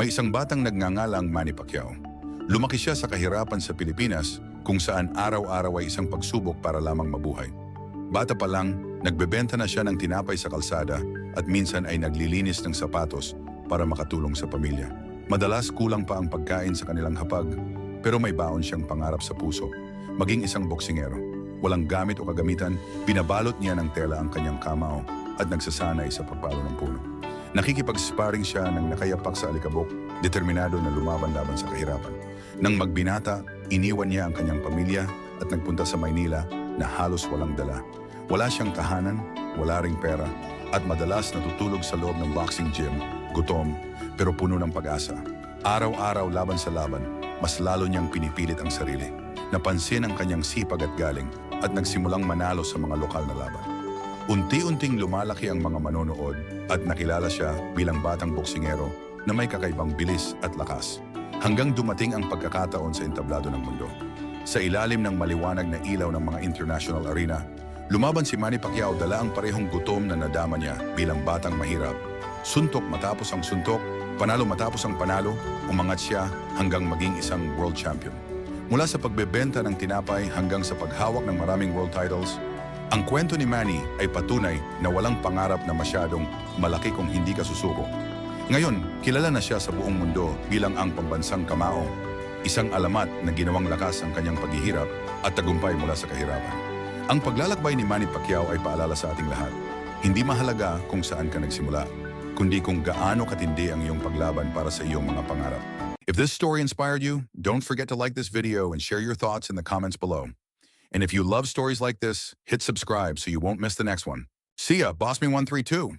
May isang batang nagngangalang Manny Pacquiao. Lumaki siya sa kahirapan sa Pilipinas kung saan araw-araw ay isang pagsubok para lamang mabuhay. Bata pa lang, nagbebenta na siya ng tinapay sa kalsada at minsan ay naglilinis ng sapatos para makatulong sa pamilya. Madalas kulang pa ang pagkain sa kanilang hapag, pero may baon siyang pangarap sa puso. Maging isang boksingero. Walang gamit o kagamitan, binabalot niya ng tela ang kanyang kamao at nagsasanay sa pagpalo ng puno. Nakikipag-sparring siya ng nakayapak sa alikabok, determinado na lumaban laban sa kahirapan. Nang magbinata, iniwan niya ang kanyang pamilya at nagpunta sa Maynila na halos walang dala. Wala siyang tahanan, wala ring pera, at madalas natutulog sa loob ng boxing gym, gutom, pero puno ng pag-asa. Araw-araw laban sa laban, mas lalo niyang pinipilit ang sarili. Napansin ang kanyang sipag at galing at nagsimulang manalo sa mga lokal na laban. Unti-unting lumalaki ang mga manonood at nakilala siya bilang batang boksingero na may kakaibang bilis at lakas. Hanggang dumating ang pagkakataon sa entablado ng mundo. Sa ilalim ng maliwanag na ilaw ng mga international arena, lumaban si Manny Pacquiao dala ang parehong gutom na nadama niya bilang batang mahirap. Suntok matapos ang suntok, panalo matapos ang panalo, umangat siya hanggang maging isang world champion. Mula sa pagbebenta ng tinapay hanggang sa paghawak ng maraming world titles, ang kwento ni Manny ay patunay na walang pangarap na masyadong malaki kung hindi ka susuko. Ngayon, kilala na siya sa buong mundo bilang ang pambansang kamao, isang alamat na ginawang lakas ang kanyang paghihirap at tagumpay mula sa kahirapan. Ang paglalakbay ni Manny Pacquiao ay paalala sa ating lahat. Hindi mahalaga kung saan ka nagsimula, kundi kung gaano katindi ang iyong paglaban para sa iyong mga pangarap. If this story inspired you, don't forget to like this video and share your thoughts in the comments below. And if you love stories like this, hit subscribe so you won't miss the next one. See ya, Boss Me132.